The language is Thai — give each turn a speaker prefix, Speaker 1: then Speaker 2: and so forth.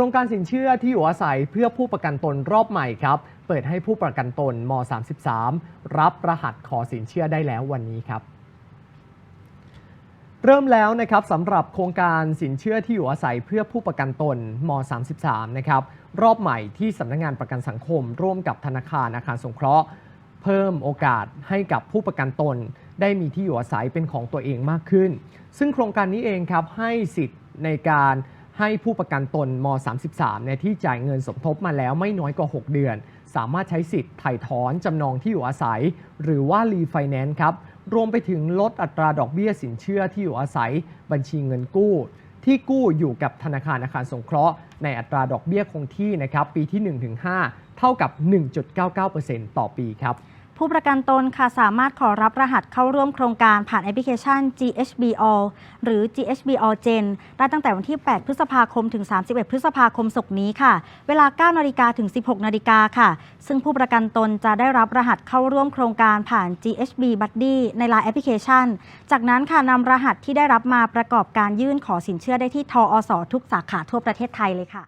Speaker 1: ครงการสินเชื่อที่อยู่อาศัยเพื่อผู้ประกันตนรอบใหม่ครับ เปิดให้ผู้ประกันตนม 33 รับรหัสขอสินเชื่อได้แล้ววันนี้ครับ เริ่มแล้วนะครับสำหรับโครงการสินเชื่อที่อยู่อาศัยเพื่อผู้ประกันตนม 33 นะครับรอบใหม่ที่สำนักงานประกันสังคม ร่วมกับธนาคารอาคารสงเคราะห์ เพิ่มโอกาสให้กับผู้ประกันตน ได้มีที่อยู่อาศัยเป็นของตัวเองมากขึ้น ซึ่งโครงการนี้เองครับให้สิทธิ์ในการ ให้ผู้ประกันตนม 33เนี่ยที่จ่ายเงินสมทบมาแล้วไม่น้อยกว่า 6 เดือน สามารถใช้สิทธิ์ไถ่ถอนจำนองที่อยู่อาศัย หรือว่ารีไฟแนนซ์ครับ รวมไปถึงลดอัตราดอกเบี้ยสินเชื่อที่อยู่อาศัย บัญชีเงินกู้ ที่กู้อยู่กับธนาคารอาคารสงเคราะห์ ในอัตราดอกเบี้ยคงที่นะครับปีที่ 1-5 เท่ากับ 1.99%ต่อปีครับ
Speaker 2: ผู้ประกันตนค่ะสามารถขอรับรหัสเข้าร่วมโครงการผ่านแอปพลิเคชัน GHB All หรือ GHB All Gen ได้ตั้งแต่วันที่ 8 พฤษภาคมถึง 31 พฤษภาคมศกนี้ค่ะ เวลา 9 นาฬิกาถึง 16 นาฬิกาค่ะ ซึ่งผู้ประกันตนจะได้รับรหัสเข้าร่วมโครงการผ่าน GHB Buddy ใน Line แอปพลิเคชัน จากนั้นค่ะนำรหัสที่ได้รับมาประกอบการยื่นขอสินเชื่อได้ที่ทออสทุกสาขาทั่วประเทศไทยเลยค่ะ